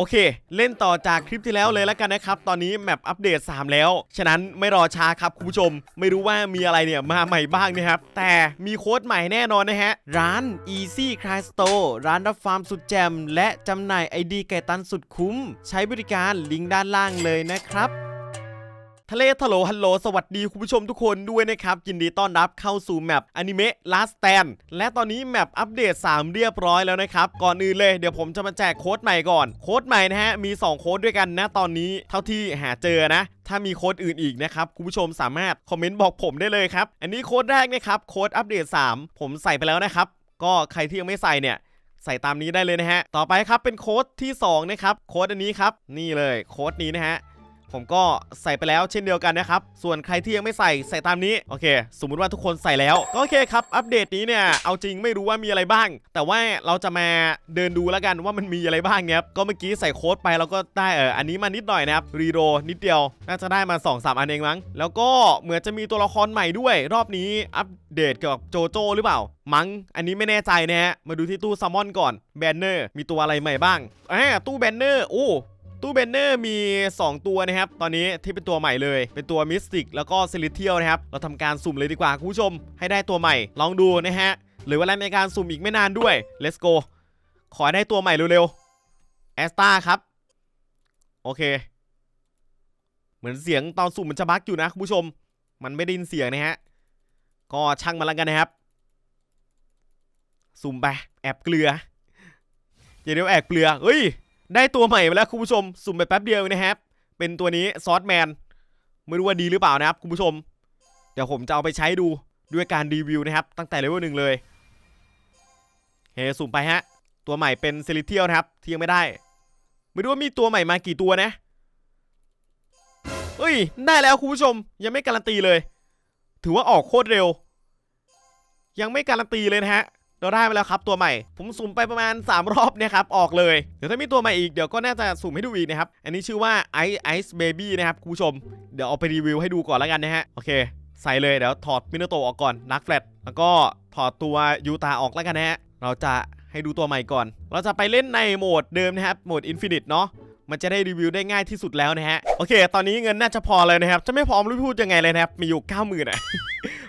โอเค เล่นต่อจากคลิปที่แล้วเลยแล้วกันนะครับ ตอนนี้แมปอัปเดต 3 แล้ว ฉะนั้นไม่รอช้าครับคุณผู้ชม ไม่รู้ว่ามีอะไรเนี่ยมาใหม่บ้างนะครับ แต่มีโค้ดใหม่แน่นอนนะฮะ ร้าน Easy Cry Store ร้านรับฟาร์มสุดแจม และจำหน่ายไอดีไก่ตันสุดคุ้ม ใช้บริการลิงก์ด้านล่างเลยนะครับ ทะเลทะโลฮัลโหลสวัสดีคุณผู้ชมทุกคนด้วยนะครับ ยินดีต้อนรับเข้าสู่แมปอนิเมะ Last Stand และตอนนี้แมปอัปเดต 3 เรียบร้อยแล้วนะครับ ก่อนอื่นเลยเดี๋ยวผมจะมาแจกโค้ดใหม่ก่อน โค้ดใหม่นะฮะ มี 2 โค้ดด้วยกันนะตอนนี้เท่าที่หาเจอนะ ถ้ามีโค้ดอื่นอีกนะครับ คุณผู้ชมสามารถคอมเมนต์บอกผมได้เลยครับ อันนี้โค้ดแรกนะครับโค้ดอัปเดต 3 ผมใส่ไปแล้วนะครับก็ใครที่ยังไม่ใส่เนี่ยใส่ตามนี้ได้เลยนะฮะต่อไปครับเป็นโค้ดที่2นะครับโค้ดอันนี้ครับนี่เลยโค้ดนี้นะฮะ ผมก็ใส่ไปแล้วเช่นเดียวกันนะครับ ส่วนใครที่ยังไม่ใส่ใส่ตามนี้ โอเค สมมุติว่าทุกคนใส่แล้ว ก็โอเคครับ อัปเดตนี้เนี่ย เอาจริงไม่รู้ว่ามีอะไรบ้าง แต่ว่าเราจะมาเดินดูแล้วกันว่ามันมีอะไรบ้างเนี่ยก็เมื่อกี้ใส่โค้ดไปแล้วก็ได้เอออันนี้มานิดหน่อยนะครับ รีโรนิดเดียว น่าจะได้มา2-3สามอันเองมั้ง แล้วก็เหมือนจะมีตัวละครใหม่ด้วย รอบนี้อัปเดตเกี่ยวกับโจโจ้หรือเปล่า มั้ง อันนี้ไม่แน่ใจนะฮะ มาดูที่ตู้ซัมมอนก่อน แบนเนอร์ มีตัวอะไรใหม่บ้างอ่าตู้แบนเนอร์ โอ้ ตู้เบนเนอร์มี 2 ตัวนะครับ ตอนนี้ที่เป็นตัวใหม่เลย เป็นตัวมิสติกแล้วก็เซลิเทียลนะครับ เราทำการสุ่มเลยดีกว่าคุณผู้ชม ให้ได้ตัวใหม่ ลองดูนะฮะ หรือเวลาในการสุ่มอีกไม่นานด้วย let's go ขอได้ตัวใหม่เร็วๆแอสตาครับ โอเค เหมือนเสียงตอนสุ่มมันจะบั๊กอยู่นะคุณผู้ชม มันไม่ได้ยินเสียงนะฮะ ก็ช่างมันแล้วกันนะครับ สุ่มไป แอบเกลืออย่าเรียวแอบเกลือเฮ้ย ได้ตัวใหม่มาแล้วคุณผู้ชม สุ่มไปแป๊บเดียวนะครับ เป็นตัวนี้ซอสแมน ไม่รู้ว่าดีหรือเปล่านะครับคุณผู้ชม เดี๋ยวผมจะเอาไปใช้ดูด้วยการรีวิวนะครับ ตั้งแต่เลเวลหนึ่งเลยเฮ้สุ่มไปฮะ ตัวใหม่เป็นเซลิเทียลนะครับ ที่ยังไม่ได้ ไม่รู้ว่ามีตัวใหม่มากี่ตัวนะเฮ้ย ได้แล้วคุณผู้ชม ยังไม่การันตีเลย ถือว่าออกโคตรเร็ว ยังไม่การันตีเลยนะฮะ เราได้มาแล้วครับตัวใหม่ ผมสุ่มไปประมาณ 3 รอบเนะครับออกเลย เดี๋ยวถ้ามีตัวใหม่อีกเดี๋ยวก็น่าจะสุ่มให้ดูอีกนะครับ อันนี้ชื่อว่า Ice Ice Baby นะครับคุณผู้ชม เดี๋ยวเอาไปรีวิวให้ดูก่อนแล้วกันนะฮะ โอเค ใส่เลยเดี๋ยวถอดมินโตออกก่อนนักแฟลตแล้วก็ถอดตัวยูตาออกแล้วกันนะฮะ เราจะให้ดูตัวใหม่ก่อน เราจะไปเล่นในโหมดเดิมนะครับ โหมด Infinite เนาะมันจะได้รีวิวได้ง่ายที่สุดแล้วนะฮะ โอเค ตอนนี้เงินน่าจะพอเลยนะครับ จะไม่พร้อมรู้พูดยังไงเลยนะครับ มีอยู่ 9 0,000อะ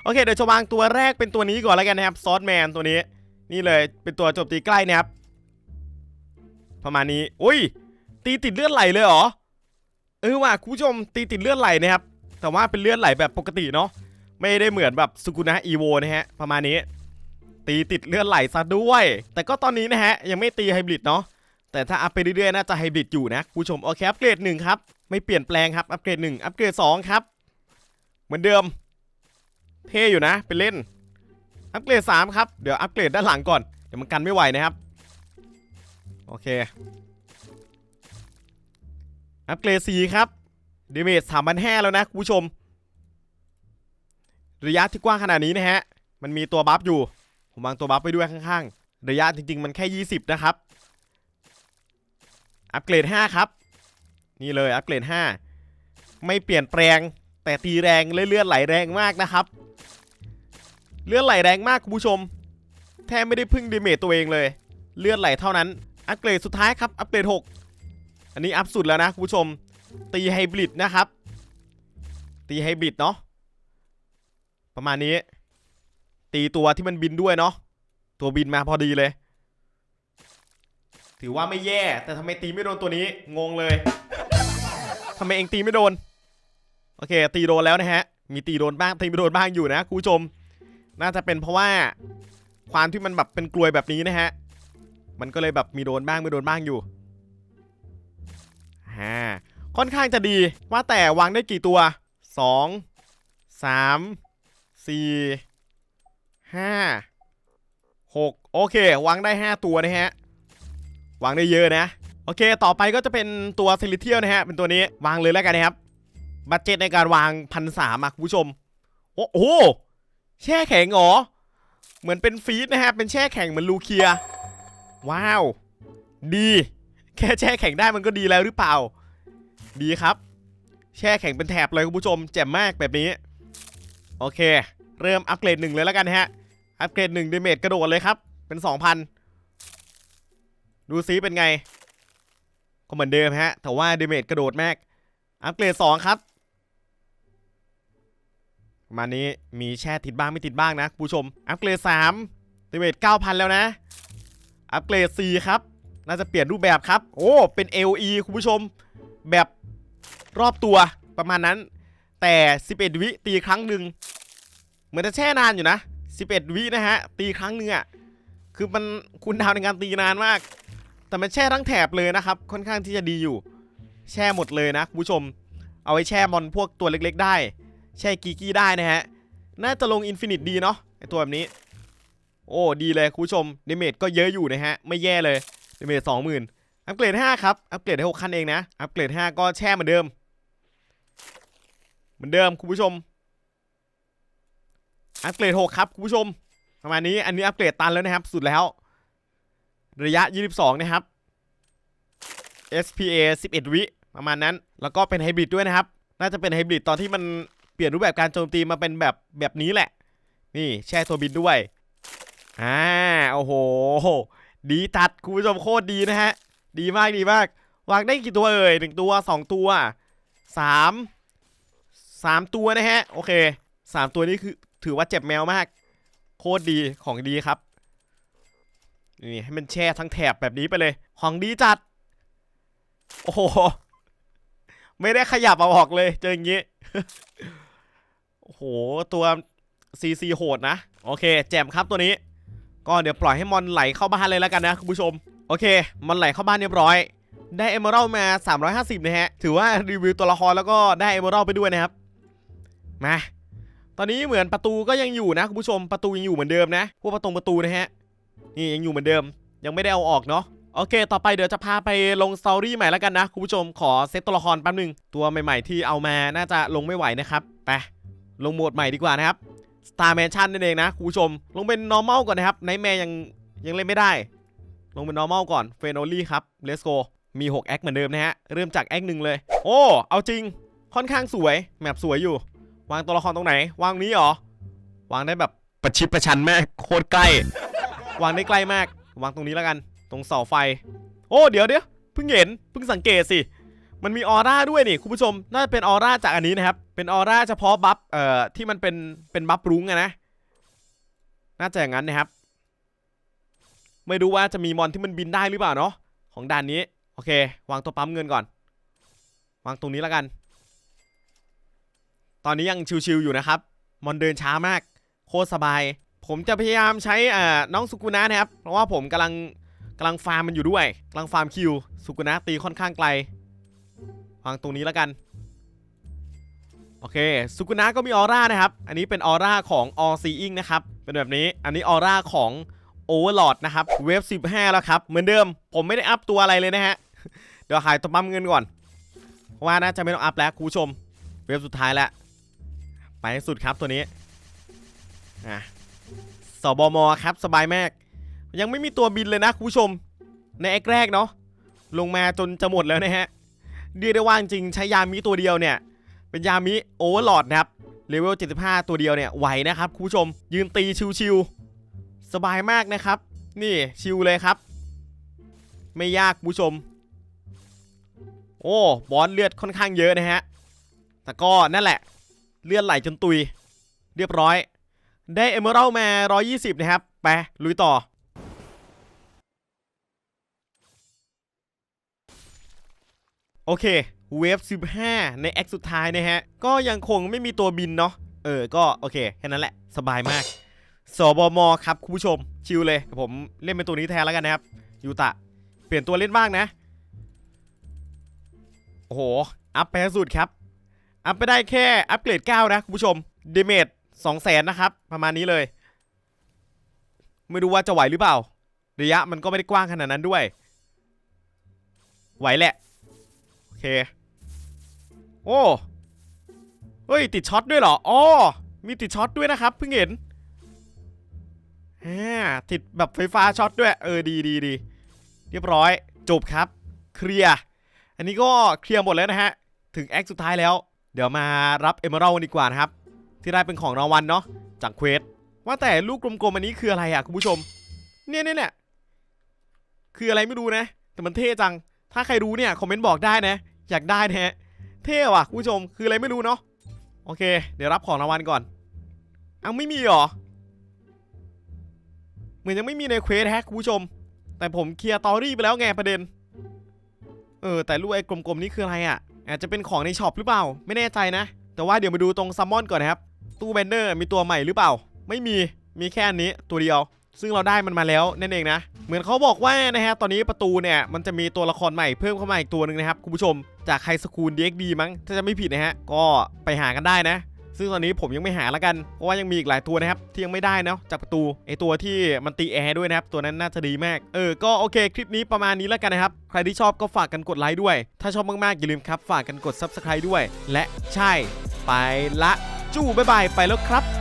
โอเค เดี๋ยวจะวางตัวแรกเป็นตัวนี้ก่อนแล้วกันนะครับ ซอสแมนตัวนี้ นี่เลยเป็นตัวจมตีใกล้นะครับ ประมาณนี้อุ้ย ตีติดเลือดไหลเลยเหรอเออว่ะคุณผู้ชมตีติดเลือดไหลนะครับแต่ว่าเป็นเลือดไหลแบบปกติเนาะไม่ได้เหมือนแบบสุกุนะอีโวนะฮะประมาณนี้ ตีติดเลือดไหลซะด้วย แต่ก็ตอนนี้นะฮะยังไม่ตีไฮบริดเนาะแต่ถ้าอัพไปเรื่อยๆน่าจะไฮบริดอยู่นะคุณผู้ชมโอเคอัปเกรดหนึ่งครับไม่เปลี่ยนแปลงครับอัปเกรดหนึ่งอัปเกรดสองครับ เหมือนเดิม เท่อยู่นะไปเล่น อัปเกรด3ครับ เดี๋ยวอัปเกรดด้านหลังก่อน เดี๋ยวมันกันไม่ไหวนะครับ โอเค อัปเกรด4ครับดาเมจ3,500แล้วนะคุณผู้ชม ระยะที่กว้างขนาดนี้นะฮะ มันมีตัวบัฟอยู่ ผมวางตัวบัฟไปด้วยข้างๆ ระยะจริงๆ มันแค่ 20 นะครับ อัปเกรด 5 ครับ นี่เลยอัปเกรด 5 ไม่เปลี่ยนแปลง แต่ตีแรงเลื่อนๆไหลแรงมากนะครับ เลือดไหลแรงมากคุณผู้ชม แทบไม่ได้พึ่งดาเมจตัวเองเลย เลือดไหลเท่านั้น อัปเกรดสุดท้ายครับ อัปเกรด6อันนี้อัพสุดแล้วนะคุณผู้ชม ตีไฮบริดนะครับ ตีไฮบริดเนาะ ประมาณนี้ ตีตัวที่มันบินด้วยเนาะ ตัวบินมาพอดีเลย ถือว่าไม่แย่ แต่ทำไมตีไม่โดนตัวนี้ งงเลยทำไมเองตีไม่โดน โอเค ตีโดนแล้วนะฮะ มีตีโดนบ้าง ตีไม่โดนบ้างอยู่นะคุณผู้ชม น่าจะเป็นเพราะว่าความที่มันแบบเป็นกลวยแบบนี้นะฮะ มันก็เลยแบบมีโดนบ้างไม่โดนบ้างอยู่ฮ่าค่อนข้างจะดีว่าแต่วางได้กี่ตัว 2 3 4 5 6 โอเค วางได้ 5 ตัวนะฮะ วางได้เยอะนะ โอเค ต่อไปก็จะเป็นตัวเซลิเทียลนะฮะ เป็นตัวนี้วางเลยแล้วกันนะครับ บัตเจ็ตในการวางพันสามคุณผู้ชม โอ้โห แช่แข็งเหรอ เหมือนเป็นฟีดนะฮะ เป็นแช่แข็งเหมือนลูเคีย ว้าว ดี แค่แช่แข็งได้มันก็ดีแล้วหรือเปล่า ดีครับ แช่แข็งเป็นแถบเลยคุณผู้ชม แจ่มมากแบบนี้ โอเค เริ่มอัปเกรดหนึ่งเลยแล้วกันฮะ อัปเกรดหนึ่งเดเมจกระโดดเลยครับ เป็น2,000ดูซิเป็นไง ก็เหมือนเดิมฮะ แต่ว่าเดเมจกระโดดมาก อัปเกรด2ครับ มานี้มีแช่ติดบ้างไม่ติดบ้างนะคุณผู้ชม อัปเกรด3เดเมจ9,000 แล้วนะ อัปเกรด4ครับ น่าจะเปลี่ยนรูปแบบครับ โอ้ เป็น LE คุณผู้ชม แบบรอบตัวประมาณนั้น แต่ 11 วิตีครั้งหนึ่งเหมือนจะแช่นานอยู่นะ 11 วินะฮะ ตีครั้งหนึ่งอะคือมันคุณดาวในการตีนานมาก แต่มันแช่ทั้งแถบเลยนะครับ ค่อนข้างที่จะดีอยู่ แช่หมดเลยนะคุณผู้ชม เอาไว้แช่มอนพวกตัวเล็ก ๆ ได้ แช่กีกี้ได้นะฮะ น่าจะลงอินฟินิตดีเนาะไอตัวแบบนี้ โอ้ดีเลยคุณผู้ชมเดเมจก็เยอะอยู่นะฮะ ไม่แย่เลยเดเมจสองหมื่นอัปเกรด5ครับ อัปเกรดได้6ขั้นเองนะ อัปเกรด5ก็แช่เหมือนเดิม เหมือนเดิมคุณผู้ชม อัปเกรด6ครับคุณผู้ชม ประมาณนี้ อันนี้อัปเกรดตันแล้วนะครับ สุดแล้ว ระยะ 22 นะครับ SPA 11 วิประมาณนั้น แล้วก็เป็นไฮบริดด้วยนะครับ น่าจะเป็นไฮบริดตอนที่มัน ลี่ยนรูปแบบการโจมตีมาเป็นแบบแบบนี้แหละ นี่แช่ตัวบินด้วย อ่า โอ้โห ดีจัดคุณผู้ชมโคตรดีนะฮะ ดีมากดีมาก วางได้กี่ตัวเอ่ยหนึ่งตัวสองตัวสามสามตัวนะฮะ โอเคสามตัวนี้คือถือว่าเจ็บแมวมาก โคตรดีของดีครับ นี่ให้มันแช่ทั้งแถบแบบนี้ไปเลย ของดีจัด โอ้โห ไม่ได้ขยับเอาออกเลย เจออย่างงี้ หตัวซีซีโหดนะ โอเค แจมครับตัวนี้ ก็เดี๋ยวปล่อยให้มอนไหลเข้าบ้านเลยแล้วกันนะคุณผู้ชม โอเค มอนไหลเข้าบ้านเรียบร้อย ได้เอเมอรัลมา 350นะฮะ ถือว่ารีวิวตัวละครแล้วก็ได้เอเมอรัลไปด้วยนะครับ มา ตอนนี้เหมือนประตูก็ยังอยู่นะคุณผู้ชม ประตูยังอยู่เหมือนเดิมนะ พวกประตูประตูนะฮะ นี่ยังอยู่เหมือนเดิม ยังไม่ได้เอาออกเนาะโอเค ต่อไปเดี๋ยวจะพาไปลงสตอรี่ใหม่แล้วกันนะคุณผู้ชม ขอเซตตัวละครแป๊บนึง ตัวใหม่ ๆ ที่เอามา น่าจะลงไม่ไหวนะครับ ไป ลงโหมดใหม่ดีกว่านะครับ Star Mansion นั่นเองนะคุณผู้ชม ลงเป็น normal ก่อนนะครับ Nightmare ยังยังเล่นไม่ได้ ลงเป็น normal ก่อน f e n o l y ครับ let's go มี 6 แอคเหมือนเดิมนะฮะ เริ่มจากแอคหนึ่งเลย โอ้ เอาจริง ค่อนข้างสวย แมปสวยอยู่ วางตัวละครตรงไหน วางนี้เหรอ วางได้แบบประชิดประชันมาก โคตรใกล้ วางได้ใกล้มาก วางตรงนี้แล้วกัน ตรงเสาไฟ โอ้ เดี๋ยวเดี๋ยว เพิ่งเห็น เพิ่งสังเกตสิ มันมีออร่าด้วยนี่คุณผู้ชม น่าจะเป็นออร่าจากอันนี้นะครับ เป็นออร่าเฉพาะบัฟเอ่อที่มันเป็นเป็นบัฟรุ้งอะนะ น่าจะอย่างนั้นนะครับ ไม่รู้ว่าจะมีมอนที่มันบินได้หรือเปล่าเนาะของด่านนี้ โอเค วางตัวปั๊มเงินก่อน วางตรงนี้แล้วกัน ตอนนี้ยังชิวๆอยู่นะครับ มอนเดินช้ามาก โคตรสบาย ผมจะพยายามใช้อ่าน้องสุกุนะนะครับ เพราะว่าผมกำลังกำลังฟาร์มมันอยู่ด้วยกำลังฟาร์มคิว สุกุนะตีค่อนข้างไกล วางตรงนี้แล้วกัน โอเคสุกุนะก็มีออร่านะครับ อันนี้เป็นออร่าของ All Seeing นะครับ เป็นแบบนี้ อันนี้ออร่าของ Overlord นะครับ เวฟ15 แล้วครับ เหมือนเดิม ผมไม่ได้อัพตัวอะไรเลยนะฮะ เดี๋ยวหายตัวปั๊มเงินก่อน เพราะว่าน่าจะไม่ต้องอัพแล้วคุณผู้ชม เวฟสุดท้ายแล้ว ไปให้สุดครับตัวนี้อะสบมครับสบายมาก ยังไม่มีตัวบินเลยนะคุณผู้ชม ในแอคแรกเนาะ ลงมาจนจะหมดแล้วนะฮะ เรียกได้ว่าจริงใช้ยามิตัวเดียวเนี่ย เป็นยามิโอเวอร์ลอดนะครับเลเวล 75 ตัวเดียวเนี่ยไหวนะครับคุณผู้ชม ยืนตีชิวๆสบายมากนะครับ นี่ชิวเลยครับ ไม่ยากคุณผู้ชม โอ้บอสเลือดค่อนข้างเยอะนะฮะแต่ก็นั่นแหละ เลือดไหลจนตุย เรียบร้อย ได้เอเมอรัลมา 120 นะครับ ไปลุยต่อ โอเคเวฟ15 ในแอคสุดท้ายนะฮะ ก็ยังคงไม่มีตัวบินเนาะเออ ก็โอเค แค่นั้นแหละ สบายมากสบมครับ คุณผู้ชม ชิลเลย ผมเล่นเป็นตัวนี้แทนแล้วกันนะครับ ยูตะ เปลี่ยนตัวเล่นบ้างนะ โอ้โห อัพไปสุดครับ อัพไปได้แค่อัปเกรด 9 นะ คุณผู้ชมเดเมจ200,000นะครับ ประมาณนี้เลย ไม่รู้ว่าจะไหวหรือเปล่า ระยะมันก็ไม่ได้กว้างขนาดนั้นด้วย ไหวแหละ เค โอ้ เฮ้ย ติดช็อตด้วยเหรอ อ๋อ มีติดช็อตด้วยนะครับ เพิ่งเห็นอ่าติดแบบไฟฟ้าช็อตด้วย เออ ดีดีดีเรียบร้อย จบครับ เคลียร์ อันนี้ก็เคลียร์หมดแล้วนะฮะ ถึงแอคสุดท้ายแล้ว เดี๋ยวมารับเอเมอรัลกันดีกว่านะครับ ที่ได้เป็นของรางวัลเนาะ จากเควส ว่าแต่ลูกกลมๆอันนี้คืออะไรอะคุณผู้ชม เนี่ยเนี่ยเนี่ยคืออะไรไม่รู้นะ แต่มันเท่จัง ถ้าใครรู้เนี่ยคอมเมนต์บอกได้นะ อยากได้นะฮะเท่ว่ะคุณผู้ชมคืออะไรไม่รู้เนาะโอเค เดี๋ยวรับของรางวัลก่อนเอาไม่มีหรอเหมือนยังไม่มีในเควสแฮะคุณผู้ชม แต่ผมเคลียร์ตอรี่ไปแล้วไงประเด็น เออ แต่รูปไอ้กลมๆนี่คืออะไรอะ อาจจะเป็นของในช็อปหรือเปล่า ไม่แน่ใจนะ แต่ว่าเดี๋ยวมาดูตรงซัมมอนก่อนนะครับ ตู้แบนเนอร์มีตัวใหม่หรือเปล่า ไม่มี มีแค่อันนี้ตัวเดียว ซึ่งเราได้มันมาแล้วนั่นเองนะ เหมือนเขาบอกว่านะฮะตอนนี้ประตูเนี่ยมันจะมีตัวละครใหม่เพิ่มเข้ามาอีกตัวหนึ่งนะครับคุณผู้ชมจากไฮสคูล DXD มั้งถ้าจะไม่ผิดนะฮะก็ไปหากันได้นะ ซึ่งตอนนี้ผมยังไม่หาแล้วกันเพราะว่ายังมีอีกหลายตัวนะครับที่ยังไม่ได้เนาะจากประตูไอตัวที่มันตีแอร์ด้วยนะครับตัวนั้นน่าจะดีมากเออก็โอเคคลิปนี้ประมาณนี้แล้วกันนะครับใครที่ชอบก็ฝากกันกดไลค์ด้วย ถ้าชอบมากๆอย่าลืมครับฝากกันกด Subscribe ด้วย และใช่ ไปละจู้บ๊ายบายไปแล้วครับ